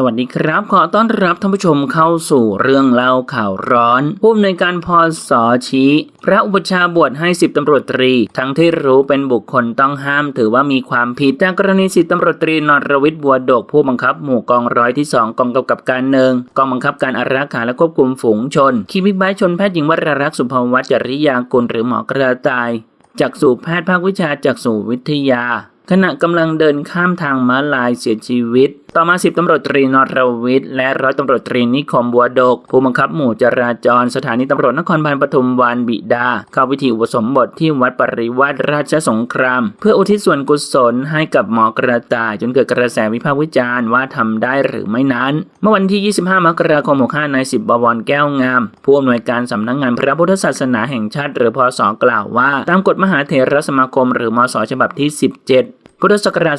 สวัสดีครับ ขอต้อนรับท่านผู้ชมเข้าสู่เรื่องเล่าข่าวร้อนผู้อำนวยการพอสอชี้ พระอุปชาบวชให้สิบตำรวจตรี ทั้งที่รู้เป็นบุคคลต้องห้ามถือว่ามีความผิดจากกรณีสิบตำรวจตรีนรวิทย์บัวดกผู้บังคับหมู่กองร้อยที่สองกองกำกับการหนึ่งกองบังคับการอารักขาและควบคุมฝูงชนคีบิกไบค์ชนแพทย์หญิงวรรักษ์สุภวัชจริยากุลหรือหมอกระต่ายจากสู่แพทย์ภาควิชาจากสู่วิทยา ขณะกำลังเดินข้ามทางม้าลายเสียชีวิตต่อมาสิบตำรวจตรีนรวิทย์และร้อยตำรวจตรีนิคมบัวดก ผู้บังคับหมู่จราจร สถานีตำรวจนครบาลปทุมวันบิดา เข้าพิธีอุปสมบทที่วัดปริวาสราชสงคราม เพื่ออุทิศส่วนกุศลให้กับหมอกระต่ายจนเกิดกระแสวิพากษ์วิจารณ์ว่าทำได้หรือไม่นั้น เมื่อวันที่ 25 มกราคม 65นายสิบบวรแก้วงาม ผู้อำนวยการสำนักงานพระพุทธศาสนาแห่งชาติ หรือพศกล่าวว่า ตามกฎมหาเถรสมาคม หรือมศฉบับที่ 17 พุทธศักราช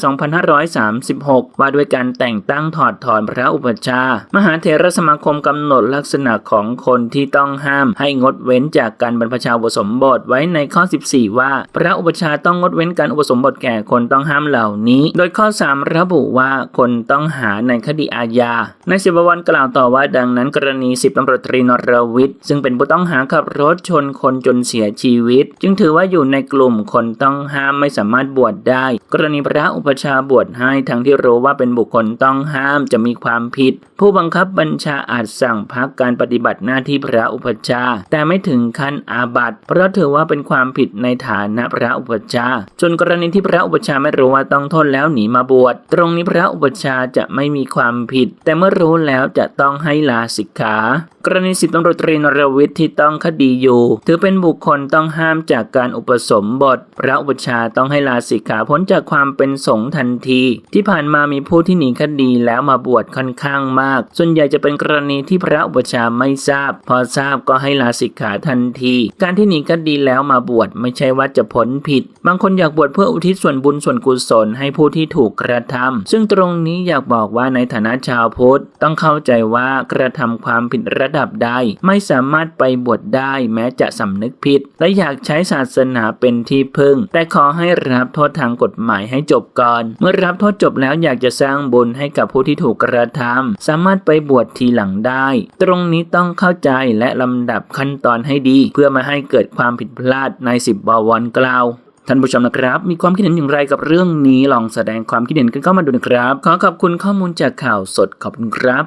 2536 ว่าด้วยการแต่งตั้งถอดถอนพระอุปัชฌาย์มหาเถรสมาคมกำหนดลักษณะของคนที่ต้องห้ามให้งดเว้นจากการบรรพชาอุปสมบทไว้ในข้อ 14 ว่า พระอุปัชฌาย์ต้องงดเว้นการอุปสมบทแก่คนต้องห้ามเหล่านี้ โดยข้อ 3 ระบุว่าคนต้องหาในคดีอาญา ในสิบวันกล่าวต่อว่าดังนั้นกรณีสิบตำรวจตรีนรวิทย์ซึ่งเป็นผู้ต้องหาขับรถชนคนจนเสียชีวิต จึงถือว่าอยู่ในกลุ่มคนต้องห้ามไม่สามารถบวชได้กรณีพระอุปชาบวชให้ทั้งที่รู้ว่าเป็นบุคคลต้องห้ามจะมีความผิด ผู้บังคับบัญชาอาจสั่งพักการปฏิบัติหน้าที่พระอุปชา แต่ไม่ถึงขั้นอาบัติ เพราะถือว่าเป็นความผิดในฐานะพระอุปชาย์ส่วนกรณีที่พระอุปชาไม่รู้ว่าต้องโทษแล้วหนีมาบวชตรงนี้พระอุปชาจะไม่มีความผิด แต่เมื่อรู้แล้วจะต้องให้ลาสิกขากรณีสิบตำรวจตรีนรวิทย์ที่ต้องคดีอยู่ ถือเป็นบุคคลต้องห้ามจากการอุปสมบท พระอุปชาต้องให้ลาสิกขาพ้นจากความเป็นสงฆ์ทันที ที่ผ่านมามีผู้ที่หนีคดีแล้วมาบวชค่อนข้างมาก ส่วนใหญ่จะเป็นกรณีที่พระอุปชาไม่ทราบ พอทราบก็ให้ลาสิกขาทันที การที่หนีคดีแล้วมาบวชไม่ใช่ว่าจะพ้นผิด บางคนอยากบวชเพื่ออุทิศส่วนบุญส่วนกุศลให้ผู้ที่ถูกกระทำซึ่งตรงนี้อยากบอกว่าในฐานะชาวพุทธต้องเข้าใจว่ากระทำความผิดระดับใดไม่สามารถไปบวชได้แม้จะสำนึกผิด และอยากใช้ศาสนาเป็นที่พึ่ง แต่ขอให้รับโทษทางกฎหมายให้จบก่อน เมื่อรับโทษจบแล้วอยากจะสร้างบุญให้กับผู้ที่ถูกกระทำสามารถไปบวชทีหลังได้ ตรงนี้ต้องเข้าใจและลำดับขั้นตอนให้ดี เพื่อไมาให้เกิดความผิดพลาดในสิบบวรกล่าวท่านผู้ชมนะครับ มีความคิดเห็นอย่างไรกับเรื่องนี้ลองแสดงความคิดเห็นกันเข้ามาดูนะครับ ขอขอบคุณข้อมูลจากข่าวสดขอบคุณครับ